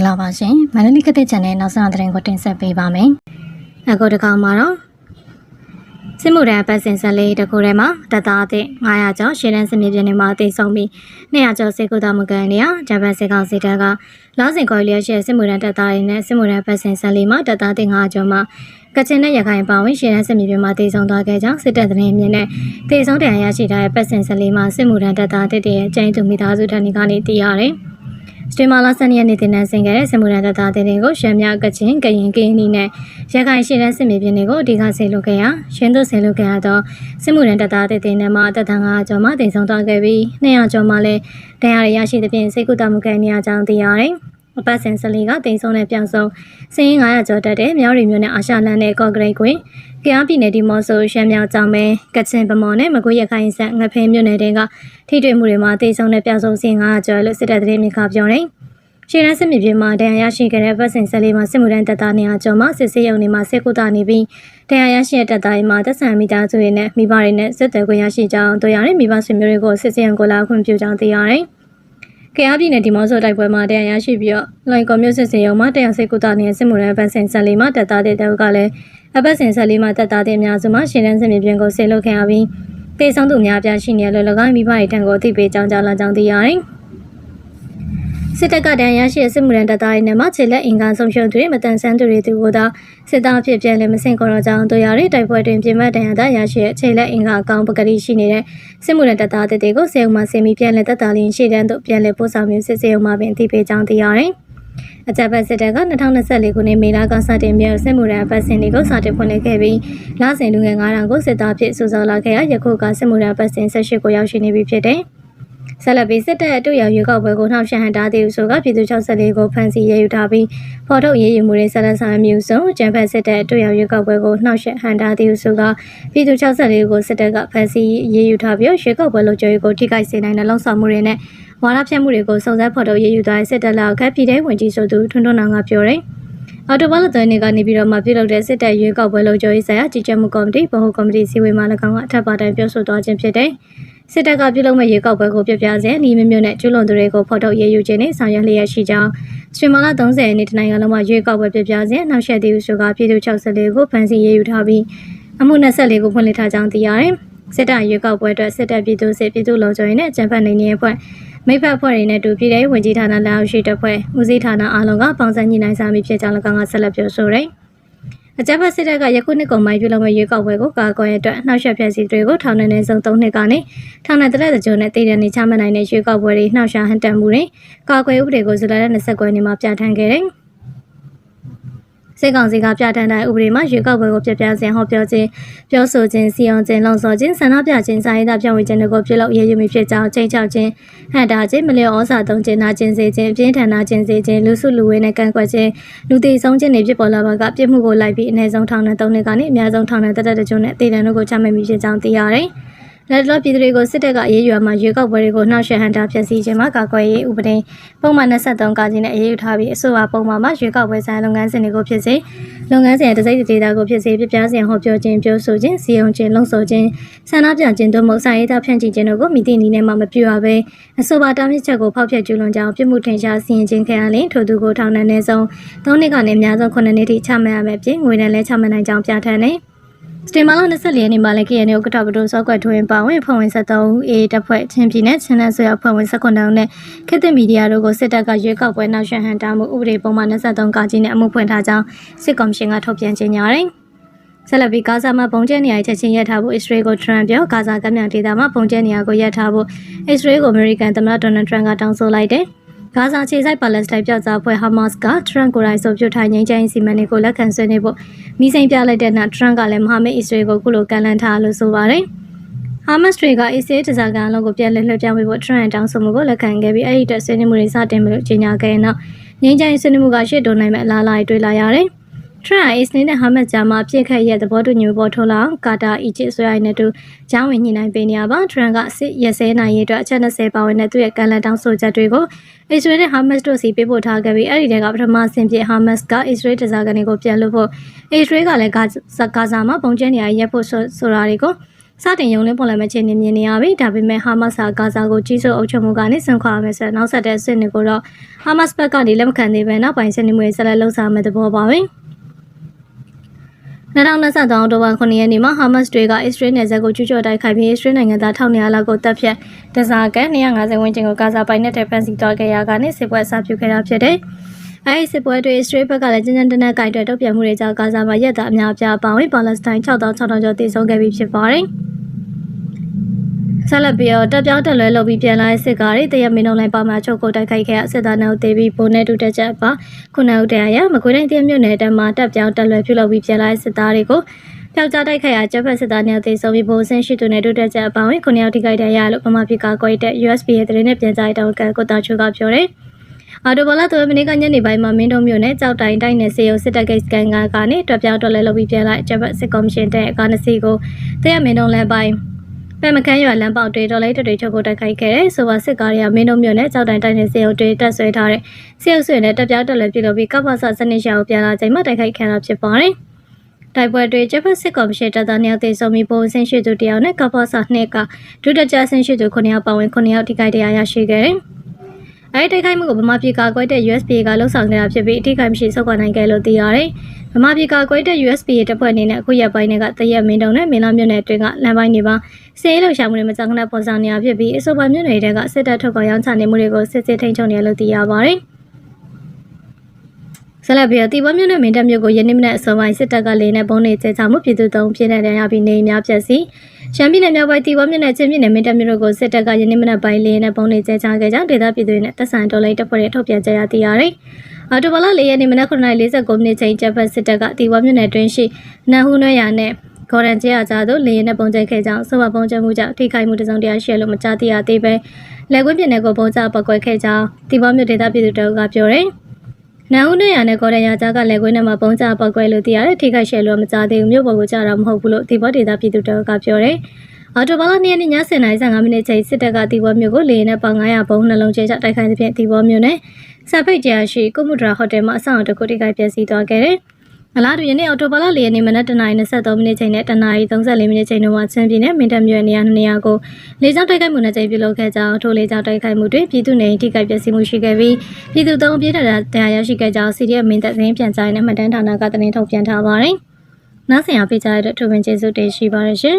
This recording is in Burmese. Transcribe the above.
္ဂလာပါရှင်မန္တလေးကတဲ့ channel နောက်ဆုံးသတင်းကိုတင်ဆက်ပေးပါမယ်အခုတစ်ခါမှာတော့စစ်မှုထမ်းပတ်စင်ဆက်လေးတစ်ခုထဲမှာတပ်သားအသစ်900ကျော်ရှေ့တန်းစစ်မြေပြင်တွေမှာတည်ဆုံပြီး200ကျော်စေကူတာမှုကန်နေရဂျပန်စစ်ကောင်စီတပ်ကလောစင်ခေါ်လျက်ရှိစစ်မှုထမ်းတပ်သားတွေနဲ့စစ်မှုထမ်းပတ်စင်ဆက်လေးမှာတပ်သားအသစ်900ကျော်မှာကချင်နဲ့ရခိုင်ပါဝင်ရှေ့တန်းစစ်မြေပြင်မှာတည်ဆုံသွားခဲ့ကြောင်းစစ်တပ်သတင်းမြင်နဲ့တည်ဆုံတန်ရရှိထားတဲ့ပတ်စင်ဆက်လေးမှာစစ်မှုထမ်းတပ်သားအသစ်တွေရဲ့အကျဉ်းသူမိသားစုထံကနေသိရတယ်။ စတေမာလာဆန်ရက်နေ့တင်နန်းဆင်ခဲ့တဲ့စမူရန်တတာတင်တွေကိုရှမ်းမြောက်ကချင်ကရင်ကရင်နီနဲ့ရခိုင်ရှေ့တန်းစစ်မြေပြင်တွေကိုအဓိကဆေလွတ်ခဲ့ရရှင်းသူဆေလွတ်ခဲ့ရတော့စမူရန်တတာတင်တင်နဲ့မှအသက်တန်း9ကျော်မှတင်ဆောင်သွားခဲ့ပြီး200ကျော်မှလည်းတရားရရရှိတဲ့ပြင်စိတ်ကူတမှုကန်နေရကြောင်းသိရတယ်။ အပတ်စဉ်စလီကတင်ဆုံးတဲ့ပြောင်ဆုံးစင်း900ကျော်တက်တဲ့မြောက်ရီမျိုးနဲ့အာရှလန်နဲ့ကော့ဂရိတ်ကွင်းကရားပြည်နယ်ဒီမော့ဆိုရှမ်းမြောက်ကြောင်မဲကချင်ဗမော်နဲ့မကွေးရခိုင်ဆက်ငဖဲမြို့နယ်တွေကထိတွေ့မှုတွေမှာတင်ဆုံးတဲ့ပြောင်ဆုံးစင်း900ကျော်လို့စစ်တပ်သတင်းမြစ်ကပြောတယ်။ရှေ့တန်းစစ်မြေပြင်မှာဒဏ်ရာရရှိခဲ့တဲ့ဘတ်စင်ဆက်လေးမှာစစ်မှုထမ်းတပ်သားနေရာကျော်မှာစစ်ဆေးရုံတွေမှာစစ်ကူတာနေပြီးဒဏ်ရာရရှိတဲ့တပ်သားတွေမှာသက်ဆိုင်မိသားစုတွေနဲ့မိဘတွေနဲ့စစ်သည်ခွင့်ရရှိကြောင်းတို့ရတယ်မိဘဆွေမျိုးတွေကိုစစ်ဆေးရုံကိုလာခွင့်ပြုကြောင်းသိရတယ်။ ကြရပြည်နယ်ဒီမော့ဆိုတိုက်ပွဲမှာဒဏ်ရာရရှိပြီးတော့လိုင်ကော်မြို့စစ်စေရုံမှာတရားစစ်ကူတာနေတဲ့စစ်မှုထမ်းဘတ်စင်ဆက်လေးမှာတပ်သားတဲ့တောက်ကလည်းအပတ်စင်ဆက်လေးမှာတပ်သားတဲ့အများစုမှာရှေ့တန်းစစ်မြေပြင်ကိုဆေလွတ်ခဲ့ရပြီးတေဆောင်သူများပြားရှိနေလို့၎င်းမိဘတွေထံကိုအသိပေးကြောင်းကြားလာကြောင်းသိရတယ်။ စစ်တပ်ကတန်းရရှိတဲ့စစ်မှုရန်တပ်သားတွေနဲ့မှခြေလက်အင်္ဂါဆုံးရှုံးသူတွေမတန်ဆန်းသူတွေသူကိုသာစစ်သားအဖြစ်ပြန်လည်မဆင့်ခေါ်တော့ကြောင်းတို့ရတဲ့တိုက်ပွဲတွင်ပြင်မတန်ရသားရရှိတဲ့ခြေလက်အင်္ဂါအကောင်ပကတိရှိနေတဲ့စစ်မှုရန်တပ်သားတွေကိုစေုံမှဆင်ပြီးပြန်လည်တပ်သားလင်းရှေ့တန်းသို့ပြန်လည်ပို့ဆောင်မျိုးစစ်စေုံမှပင်အသိပေးကြောင်းသိရတယ်။အကြပ်ပတ်စစ်တပ်က2024ခုနှစ်မေလကစတင်ပြီးစစ်မှုရန်ပတ်စင်တွေကိုစတင်ဖွင့်လှစ်ခဲ့ပြီးလစဉ်လူငယ်9000ကိုစစ်သားဖြစ်စုဆောင်းလာခဲ့ရယခုကစစ်မှုရန်ပတ်စင်18ကိုရောက်ရှိနေပြီဖြစ်တယ်။ ဆက်လက်ပြီးစစ်တပ်အတူရောက်ရွေးကောက်ပွဲကိုနှောက်ယှက်ဟန်တားသေးဟုဆိုကပြည်သူ64ကိုဖမ်းဆီးရယူထားပြီးဖော်ထုတ်ရေးယူမှုတွေဆက်လက်ဆောင်ရွက်မျိုးစုံကျန်းဖက်စစ်တပ်အတူရောက်ရွေးကောက်ပွဲကိုနှောက်ယှက်ဟန်တားသေးဟုဆိုကပြည်သူ64ကိုစစ်တပ်ကဖမ်းဆီးရေးယူထားပြီးရွေးကောက်ပွဲလုပ်ကြရေးကိုထိခိုက်စေနိုင်တဲ့လုံဆောင်မှုတွေနဲ့ဝါဒဖြန့်မှုတွေကိုစုံစမ်းဖော်ထုတ်ရေးယူသွားတဲ့စစ်တပ်လောက်ကပြည်ထောင်ဝင်ကြီးဆိုသူထွန်းထွန်းနောင်ကပြောတယ် အော်တိုဘာလသွင်းနေကနေပြီးတော့မှပြုလုပ်တဲ့စစ်တပ်ရွေးကောက်ပွဲလုပ်ကြရေးဆိုင်ရာကြီးကြပ်မှုကော်မတီဗဟိုကော်မတီစီဝေးမှ၎င်းကအထက်ပါတိုင်းပြောဆိုသွားခြင်းဖြစ်တယ်။စစ်တပ်ကပြုလုပ်မဲ့ရွေးကောက်ပွဲကိုပြပြစေနီးမျိုးမျိုးနဲ့ကျူးလွန်သူတွေကိုဖော်ထုတ်ရေးယူခြင်းနဲ့ဆောင်ရွက်လျက်ရှိကြောင်းစထရီမာလာ30ရက်နေ့တနိုင်ငံလုံးမှာရွေးကောက်ပွဲပြပြစေနောက်ဆက်သေးဟုဆိုကပြည်သူ64ကိုဖမ်းဆီးရေးယူထားပြီးအမှု24ကိုဖွင့်လှစ်ထားကြောင်းသိရတယ်။စစ်တပ်ရွေးကောက်ပွဲအတွက်စစ်တပ်ပြည်သူစစ်ပြည်သူလုံခြုံရေးနဲ့ကျန်းဖက်နေနေအဖွဲ့ မိဖက်ဖွဲ့တွေနဲ့တူပြည်ထောင်ဝင်ကြီးဌာနလက်အောက်ရှိတပ်ဖွဲ့ဦးစီးဌာနအားလုံးကပေါင်းစပ်ညှိနှိုင်းစာမိဖြစ်ကြောင်း၎င်းကဆက်လက်ပြောဆိုတယ်။အကြမ်းဖက်စစ်တပ်ကယခုနှစ်ကုန်ပိုင်းပြုလုပ်မဲ့ရွေးကောက်ပွဲကိုကာကွယ်ရတဲ့အတွက်နှောက်ယှက်ဖျက်ဆီးတွေကိုထောင်နဲ့နေဆုံး၃နှစ်ကနေထောင်နဲ့တလက်တကြိုနဲ့တည်တဲ့နေချမှတ်နိုင်တဲ့ရွေးကောက်ပွဲတွေနှောက်ယှက်ဟန်တက်မှုတွေကာကွယ်ဥပဒေကိုဇူလိုင်လ29ရက်နေ့မှာပြဋ္ဌာန်းခဲ့တယ်။ စစ်ကောင်စီကပြဋ္ဌာန်းတဲ့ဥပဒေမှာရွေးကောက်ပွဲကိုပြပြစဉ်ဟောပြောခြင်းပြောဆိုခြင်းစီအောင်ခြင်းလုံဆော်ခြင်းဆန္ဒပြခြင်းစာရေးသားပြောင်းဝေခြင်းတို့ကိုပြုလုပ်ရည်ရည်မိဖြစ်ကြောင်းချိန်ချောက်ခြင်းဟန်တာခြင်းမလျော်ဩစာသုံးခြင်းနာခြင်းစေခြင်းပြင်းထန်နာခြင်းစေခြင်းလူစုလူဝေးနဲ့ကန့်ကွက်ခြင်းလူသေးဆုံးခြင်းတွေဖြစ်ပေါ်လာပါကပြစ်မှုကိုလိုက်ပြီးအနည်းဆုံးထောင်နဲ့၃နှစ်ကနေအများဆုံးထောင်နဲ့တက်တက်တကြိုနဲ့တည်တံတို့ကိုချမှတ်မိဖြစ်ကြောင်းသိရတယ်။ လက်တော်ပြည်သူတွေကိုစစ်တပ်ကအေးအေးရွာမှာရွေးကောက်ပွဲတွေကိုနှောက်ယှက်ဟန်တာဖျက်ဆီးခြင်းမှာကာကွယ်ရေးဥပဒေပုံမှန်23ကာကြီးနဲ့အေးအေးထားပြီးအဆိုပါပုံမှန်မှာရွေးကောက်ပွဲဆိုင်လုပ်ငန်းစဉ်တွေကိုဖြစ်စေလုပ်ငန်းစဉ်ရဲ့တစိုက်တေတာကိုဖြစ်စေပြပြစဉ်ဟောပြောခြင်းပြောဆိုခြင်းစီအောင်ခြင်းလုံဆော်ခြင်းဆန္ဒပြခြင်းတို့မဟုတ်စာရေးသားဖြန့်ချိခြင်းတို့ကိုမိသည့်နည်းနဲ့မှမပြုရဘဲအဆိုပါတားမြစ်ချက်ကိုဖောက်ဖျက်ကျူးလွန်ကြောင်းပြစ်မှုထင်ရှားစီရင်ခြင်းခံရရင်ထိုသူကိုထောင်ဒဏ်နဲ့ဆုံး၃နှစ်ကနေအများဆုံး9နှစ်ထိချမှတ်ရမယ်ပြင်ငွေနဲ့လည်းချမှတ်နိုင်ကြောင်းပြဋ္ဌာန်းတယ် စတင်မာလာ24ရက်နေ့မှာလည်း KNU ဥက္ကဋ္ဌဘဒိုစောကွက်ထွင်းပါဝင်ဖွဲ့ဝင်73ဦး A တပ်ဖွဲ့ချင်းပြည်နယ်ချင်းနယ်ဆွေအဖွဲ့ဝင်19ဦးနဲ့ခေတ်သစ်မီဒီယာတို့ကိုစစ်တပ်ကရွေးကောက်ပွဲနောက်ဆက်ဟန်တာမှုဥပဒေပုံမှန်23ကကြီးနဲ့အမှုဖွင့်ထားကြောင်းစစ်ကော်မရှင်ကထုတ်ပြန်ကြေညာတယ်။ဆက်လက်ပြီးဂါဇာမှာပုံကျဲနေရာချက်ချင်းရပ်ထားဖို့အစ္စရေးကိုထရန့်ပြောဂါဇာကမ်းမြောင်ဒေသမှာပုံကျဲနေရာကိုရပ်ထားဖို့အစ္စရေးကိုအမေရိကန်သမ္မတဒေါ်နယ်ထရန့်ကတောင်းဆိုလိုက်တယ်။ ဂါဇာခြေဆိုင်ပါလက်စတိုင်းပြောက်ကြားဖွဲ့ဟာမတ်စ်ကထရန့်ကိုယ်တိုင်ဆိုပြုထားငြိမ်းချမ်းရေးစီမံတွေကိုလက်ခံဆွေးနွေးဖို့မိစိန်ပြလိုက်တဲ့နောက်ထရန့်ကလည်းမဟာမိတ်အစ္စရေးကိုခုလိုကန်လန့်ထားလို့ဆိုပါတယ်။ဟာမတ်စ်တွေကအစ္စရေးတစားကန်လုံးကိုပြန်လည်လွှဲပြောင်းပေးဖို့ထရန့်တောင်းဆိုမှုကိုလက်ခံခဲ့ပြီးအဲ့ဒီအတွက်ဆွေးနွေးမှုတွေစတင်မှုလို့ကြေညာခဲ့တဲ့နောက်ငြိမ်းချမ်းရေးဆွေးနွေးမှုကရှေ့တိုးနိုင်မဲ့အလားအလာတွေတွေ့လာရတယ်။ ထရန့်အစ္စရေးနဲ့ဟာမတ်ဂျာမှာပြစ်ခတ်ရဲ့သဘောတူညီမှုပေါ်ထုတ်လာအောင်ကာတာအီဂျစ်ဆွေးရိုင်းနဲ့တူဂျောင်းဝင်ညှိနှိုင်းပေးနေရပါထရန့်ကစစ်ရက်စဲနိုင်ရေးအတွက်အချက်20ပါဝင်တဲ့သူ့ရဲ့ကန်လန်တောင်းဆိုချက်တွေကိုအစ္စရေးနဲ့ဟာမတ်တို့စီပေးပို့ထားခဲ့ပြီးအဲ့ဒီတည်းကပထမဆင်ပြဟာမတ်ကအစ္စရေးတစားကနေကိုပြန်လို့ဖို့အစ္စရေးကလည်းဂါဇာမှာပုံကျဲနေရရက်ဖို့ဆိုတာတွေကိုစတင်ရုံလင်းပေါ်လာမယ့်အခြေအနေမြင်နေရပြီဒါပေမဲ့ဟာမတ်စ်ကဂါဇာကိုကြီးစိုးအုပ်ချုပ်မှုကနေဆန့်ခွာမယ်ဆိုတော့နောက်ဆက်တဲ့အဆင့်တွေကိုတော့ဟာမတ်စ်ဘက်ကနေလက်မခံသေးပဲနောက်ပိုင်းဆက်နေမှုတွေဆက်လက်လှုပ်ဆောင်မယ့်သဘောပါပဲ 2023အောက်တိုဘာ9ရက်နေ့မှာဟာမတ်စ်တွေကအစ္စရေးနယ်စပ်ကိုကျူးကျော်တိုက်ခိုက်ပြီးအစ္စရေးနိုင်ငံသား1200လောက်ကိုတပ်ဖြတ်တစားကန်250ဝန်းကျင်ကိုဂါဇာပိုင်နဲ့တဖန်စီသွားခဲ့ရကနေစစ်ပွဲအစပြုခဲ့တာဖြစ်တယ်။အဲဒီစစ်ပွဲတွေအစ္စရေးဘက်ကလည်းကျန်းကျန်းတနက်ကြိုက်တဲ့တုံ့ပြန်မှုတွေကြောင့်ဂါဇာမှာရက်သားအများအပြားပါဝင်ပါလက်စတိုင်း6600ကျော်တည်ဆုံခဲ့ပြီးဖြစ်ပါတယ်။ ဆက်လက်ပြီးတော့တပ်ပြောင်းတက်လွဲလုပ်ပြီးပြန်လာတဲ့စစ်ကားတွေတရက်မင်းလုံးလိုက်ပါမှာချုပ်ကိုတိုက်ခိုက်ခဲ့စစ်သားနောက်သေးပြီးဘိုးနဲ့တူတက်ချက်ပါခုနဦးတရားရမကွေးတိုင်းတရမြို့နယ်တမှာတပ်ပြောင်းတက်လွဲပြုလုပ်ပြီးပြန်လာတဲ့စစ်သားတွေကိုပျောက်ကြားတိုက်ခိုက်ရာကျပ်ဖက်စစ်သားများသေဆုံးပြီးဘိုးဆင်းရှိသူနဲ့တူတက်ချက်အပေါင်းခုနှစ်ယောက်ထိခိုက်တဲ့ရလို့ပမာပြကာကွယ်တဲ့ USB ရဲ့တရင်နဲ့ပြန်ကြားတဲ့တောင်ကန်ကိုတာချိုကပြောတယ်အာတိုဘလာတို့မနေ့ကညနေပိုင်းမှာမင်းတို့မြို့နယ်ကြောက်တိုင်တိုင်းနယ်စေယုံစစ်တပ်ကိစ္စကန်ကနေတွက်ပြောင်းတော်လဲလုပ်ပြီးပြန်လာကျပ်ဖက်စစ်ကော်မရှင်တဲ့ကာနစီကိုတရမင်းတို့လမ်းပိုင်း ပမခန်းရွာလမ်းပေါက်တွေတော်လိုက်တွေချုပ်ကိုတိုက်ခိုက်ခဲ့တဲ့ဆိုပါစစ်ကားတွေကမင်းတို့မြို့နယ်ကြောက်တိုင်တိုင်းနယ်စေယုံတွေတက်ဆွဲထားတဲ့စေယုံဆွေနဲ့တက်ပြောင်းတော်လဲပြုလုပ်ပြီးကပ္ပစစနစ်ရှာကိုပြန်လာချိန်မှာတိုက်ခိုက်ခံတာဖြစ်ပါတယ်တိုက်ပွဲတွေဂျပန်စစ်ကော်မရှင်တပ်သားနှစ်ယောက်သေဆုံးပြီးပိုးဆင်းရှိသူတယောက်နဲ့ကပ္ပစနှစ်ကဒုတကြဆင်းရှိသူ9ယောက်ပါဝင်9ယောက်ထိခိုက်တရားရရှိခဲ့တယ်။အဲဒီတိုက်ခိုက်မှုကိုဗမာပြည်ကာကွယ်တဲ့ USB ကလှုပ်ဆောင်ခဲ့တာဖြစ်ပြီးအထိခိုက်မရှိဆုတ်ခွာနိုင်ခဲ့လို့သိရတယ်။ ဗမာပြည်ကာကွယ်တဲ့ USB ရဲ့တပ်ဖွဲ့အနေနဲ့အခုရက်ပိုင်းတွေကတရက်မင်းတုံနဲ့မင်းလာမြို့နယ်အတွင်းကလမ်းပိုင်းတွေမှာစေးလှုပ်ရှားမှုတွေမကြာခဏပေါ်ဆောင်နေရဖြစ်ပြီးအဆိုပါမြို့နယ်တွေကစစ်တပ်ထုတ်ကောင်ရောင်းချနေမှုတွေကိုစစ်စစ်ထိန်းချုပ်နေရလို့သိရပါတယ်။ဆက်လက်ပြီးတော့တီဘောမြို့နယ်မင်းတပ်မြို့ကိုယနေ့မနက်အစောပိုင်းစစ်တပ်ကလေနဲ့ပုံနေကျချမှုပြည်သူတုံးပြင်းတဲ့ရပြီးနေအများပြည့်စီရှမ်းပြည်နယ်မြောက်ပိုင်းတီဘောမြို့နယ်ချင်းပြည်နယ်မင်းတပ်မြို့တို့ကိုစစ်တပ်ကယနေ့မနက်ပိုင်းလေနဲ့ပုံနေကျချခဲ့ကြောင်းဒေသပြည်သူတွေနဲ့တပ်ဆိုင်တော်လိုင်းတပ်ဖွဲ့တွေထုတ်ပြန်ကြရသိရတယ်။ အော်တိုဘလာ၄ရက်နေ့မနက်9:49မိနစ်ချိန်ကျဖက်စစ်တပ်ကတီဘောမြို့နယ်တွင်းရှိနန်ဟူနွဲရနဲ့ဂေါ်ရန်ကျရကြသို့လေရင်နဲ့ပုံကျဲခဲ့ကြောင်းဆိုပါပုံကျဲမှုကြောင့်ထိခိုက်မှုတစုံတရာရှိလို့မကြားသိရသေးပဲလက်ကွင်းပြင်နယ်ကိုပုံကျပောက်ကွဲခဲ့ကြောင်းတီဘောမြို့ဒေသပြည်သူတို့ကပြောတယ်။နန်ဦးနဲ့ရနဲ့ကော်ရရကြားကလက်ကွင်းထဲမှာပုံကျပောက်ကွဲလို့သိရတယ်ထိခိုက်ရှယ်လို့မကြားသေးဘူးမြို့ပေါ်ကိုကြားတာမဟုတ်ဘူးလို့တီဘောဒေသပြည်သူတို့ကပြောတယ်။ အော်တိုဘာလ2ရက်နေ့ည7:55မိနစ်ချိန်စစ်တပ်ကတီဘောမြို့ကိုလေရင်နဲ့ပေါင်900ဘုံနှလုံးကျဲချတိုက်ခိုက်သဖြင့်တီဘောမြို့နယ်ဆပ်ဖိတ်ကျရာရှိကုမှုဒရာဟိုတယ်မှာအဆောင်အုပ်တစ်ခုထိခိုက်ပျက်စီးသွားခဲ့တယ်။အလားတူယနေ့အော်တိုဘာလ၄ရက်နေ့မနက်တနာရီ23မိနစ်ချိန်နဲ့တနာရီ34မိနစ်ချိန်တို့မှာချင်းပြည်နယ်မင်းတပ်မြို့နေရာ2နေရာကိုလေကြောင်းတိုက်ခိုက်မှုနဲ့ချိန်ပြုလုပ်ခဲ့ကြောင်းထိုလေကြောင်းတိုက်ခိုက်မှုတွင်ပြည်သူနေထိခိုက်ပျက်စီးမှုရှိခဲ့ပြီးပြည်သူသုံးအပြည့်ထတရားရရှိခဲ့ကြောင်း CDF မင်းတပ်သတင်းပြန်ကြားရေးနဲ့မှတ်တမ်းဌာနကသတင်းထုတ်ပြန်ထားပါတယ်။နောက်ဆင်ရပေးကြတဲ့အတွက်ထိုဝင်ကျေးဇူးတင်ရှိပါတယ်ရှင်